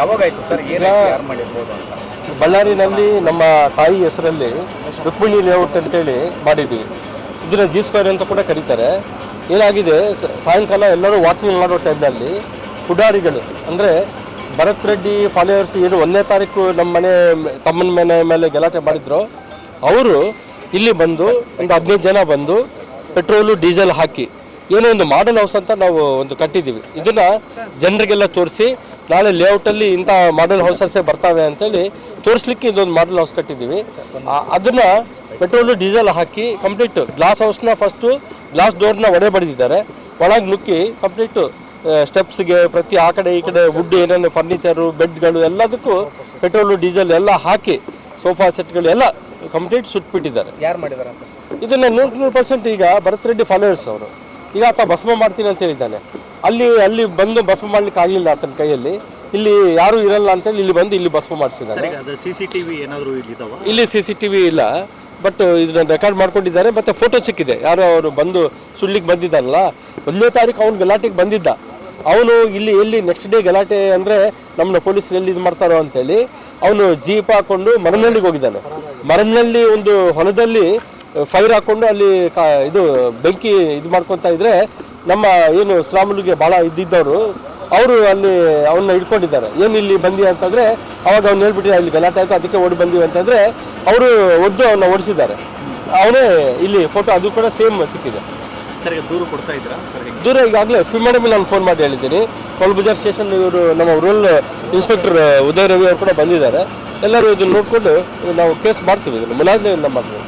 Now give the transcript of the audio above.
ಯಾವಾಗ ಆಯ್ತು? ಸರ್ ಯಾರು ಮಾಡಿರ್ಬೋದು ಅಂತ? ಬಳ್ಳಾರಿನಲ್ಲಿ ನಮ್ಮ ತಾಯಿ ಹೆಸರಲ್ಲಿ ರುಕ್ಮಿಣಿ ಲೇಔಟ್ ಅಂತೇಳಿ ಮಾಡಿದ್ವಿ. ಇದನ್ನ ಜಿ ಸ್ಕ್ವೇರ್ ಅಂತ ಕೂಡ ಕರೀತಾರೆ. ಏನಾಗಿದೆ? ಸಾಯಂಕಾಲ ಎಲ್ಲರೂ ವಾಕಿಂಗ್ ಮಾಡೋ ಟೈಮ್ನಲ್ಲಿ ಪುಡಾರಿಗಳು ಅಂದರೆ ಭರತ್ ರೆಡ್ಡಿ ಫಾಲೋವರ್ಸ್ ಏನು ಒಂದನೇ ತಾರೀಕು ನಮ್ಮ ಮನೆ ತಮ್ಮನ ಮನೆ ಮೇಲೆ ಗಲಾಟೆ ಮಾಡಿದ್ರು. ಅವರು ಇಲ್ಲಿ ಬಂದು ಒಂದು ಹದಿನೈದು ಜನ ಬಂದು ಪೆಟ್ರೋಲು ಡೀಸೆಲ್ ಹಾಕಿ ಏನೋ ಒಂದು ಮಾಡಲ್ ಹೌಸ್ ಅಂತ ನಾವು ಒಂದು ಕಟ್ಟಿದ್ದೀವಿ. ಇದನ್ನು ಜನರಿಗೆಲ್ಲ ತೋರಿಸಿ ನಾಳೆ ಲೇಔಟಲ್ಲಿ ಇಂಥ ಮಾಡಲ್ ಹೌಸಸ್ಸೇ ಬರ್ತಾವೆ ಅಂತೇಳಿ ತೋರಿಸ್ಲಿಕ್ಕೆ ಇದೊಂದು ಮಾಡಲ್ ಹೌಸ್ ಕಟ್ಟಿದ್ದೀವಿ. ಅದನ್ನು ಪೆಟ್ರೋಲು ಡೀಸೆಲ್ ಹಾಕಿ ಕಂಪ್ಲೀಟ್ ಗ್ಲಾಸ್ ಹೌಸ್ನ ಫಸ್ಟು ಗ್ಲಾಸ್ ಡೋರ್ನ ಒಡೆ ಬಡಿದಿದ್ದಾರೆ. ಒಳಗೆ ನುಕ್ಕಿ ಕಂಪ್ಲೀಟು ಸ್ಟೆಪ್ಸ್ಗೆ ಪ್ರತಿ ಆ ಕಡೆ ಈ ಕಡೆ ವುಡ್ ಏನೇನು ಫರ್ನಿಚರು ಬೆಡ್ಗಳು ಎಲ್ಲದಕ್ಕೂ ಪೆಟ್ರೋಲು ಡೀಸೆಲ್ ಎಲ್ಲ ಹಾಕಿ ಸೋಫಾ ಸೆಟ್ಗಳು ಎಲ್ಲ ಕಂಪ್ಲೀಟ್ ಸುಟ್ಬಿಟ್ಟಿದ್ದಾರೆ ಯಾರು ಮಾಡಿದ್ದಾರೆ ಇದನ್ನು ಇದನ್ನ ನೂರು ನೂರು ಪರ್ಸೆಂಟ್ ಈಗ ಭರತ್ ರೆಡ್ಡಿ ಫಾಲೋವರ್ಸ್ ಅವರು. ಈಗ ಆತ ಭಸ್ಮ ಮಾಡ್ತೀನಿ ಅಂತ ಹೇಳಿದ್ದಾನೆ. ಅಲ್ಲಿ ಅಲ್ಲಿ ಬಂದು ಭಸ್ಮ ಮಾಡ್ಲಿಕ್ಕೆ ಆಗಲಿಲ್ಲ ಆತನ ಕೈಯಲ್ಲಿ. ಇಲ್ಲಿ ಯಾರು ಇರಲ್ಲ ಅಂತೇಳಿ ಇಲ್ಲಿ ಬಂದು ಇಲ್ಲಿ ಭಸ್ಮ ಮಾಡಿಸಿದ್ದಾರೆ. ಅದು ಸಿ ಏನಾದರೂ ಇಲ್ಲಿ ಸಿ ಸಿ ಟಿ ವಿ ಇಲ್ಲ. ಬಟ್ ಇದನ್ನ ರೆಕಾರ್ಡ್ ಮಾಡ್ಕೊಂಡಿದ್ದಾರೆ ಮತ್ತೆ ಫೋಟೋ ಸಿಕ್ಕಿದೆ. ಯಾರು ಅವರು ಬಂದು ಸುಳ್ಳಿಗೆ ಬಂದಿದ್ದಲ್ಲ ಒಂದನೇ ತಾರೀಕು ಅವನು ಗಲಾಟೆಗೆ ಬಂದಿದ್ದ. ಅವನು ಇಲ್ಲಿ ಎಲ್ಲಿ ನೆಕ್ಸ್ಟ್ ಡೇ ಗಲಾಟೆ ಅಂದರೆ ನಮ್ಮನ್ನ ಪೊಲೀಸರು ಎಲ್ಲಿ ಇದು ಮಾಡ್ತಾರೋ ಅಂತೇಳಿ ಅವನು ಜೀಪ್ ಹಾಕೊಂಡು ಮರನಹಳ್ಳಿಗೆ ಹೋಗಿದ್ದಾನೆ. ಮರನಹಳ್ಳಿ ಒಂದು ಹೊಲದಲ್ಲಿ ಫೈರ್ ಹಾಕೊಂಡು ಅಲ್ಲಿ ಕಾ ಇದು ಬೆಂಕಿ ಇದು ಮಾಡ್ಕೊತಾ ಇದ್ರೆ ನಮ್ಮ ಏನು ಶ್ರಾಮುಲಿಗೆ ಭಾಳ ಇದ್ದಿದ್ದವರು ಅವರು ಅಲ್ಲಿ ಅವನ್ನ ಇಟ್ಕೊಂಡಿದ್ದಾರೆ ಏನು ಇಲ್ಲಿ ಬಂದಿ ಅಂತಂದರೆ ಅವಾಗ ಅವ್ನು ಹೇಳ್ಬಿಟ್ಟು ಇಲ್ಲಿ ಗಲಾಟೆ ಆಯಿತು ಅದಕ್ಕೆ ಓಡಿ ಬಂದಿವಿ ಅಂತಂದರೆ ಅವರು ಒದ್ದು ಅವನ್ನ ಓಡಿಸಿದ್ದಾರೆ. ಅವನೇ ಇಲ್ಲಿ ಫೋಟೋ ಅದು ಕೂಡ ಸೇಮ್ ಸಿಕ್ಕಿದೆ. ದೂರು ಕೊಡ್ತಾ ಇದ್ದೀರಾ? ದೂರ ಈಗಾಗಲೇ ಎಸ್ ಪಿ ಮೇಡಮ್ ನಾನು ಫೋನ್ ಮಾಡಿ ಹೇಳಿದ್ದೀನಿ. ಕೊಲ್ಬಜಾರ್ ಸ್ಟೇಷನ್ ಇವರು ನಮ್ಮ ರೂರಲ್ ಇನ್ಸ್ಪೆಕ್ಟರ್ ಉದಯ ರವಿ ಅವರು ಕೂಡ ಬಂದಿದ್ದಾರೆ. ಎಲ್ಲರೂ ಇದನ್ನು ನೋಡಿಕೊಂಡು ನಾವು ಕೇಸ್ ಮಾಡ್ತೀವಿ ಇದನ್ನು ಮುಲಾಜಿನ ಮಾಡ್ತೀವಿ.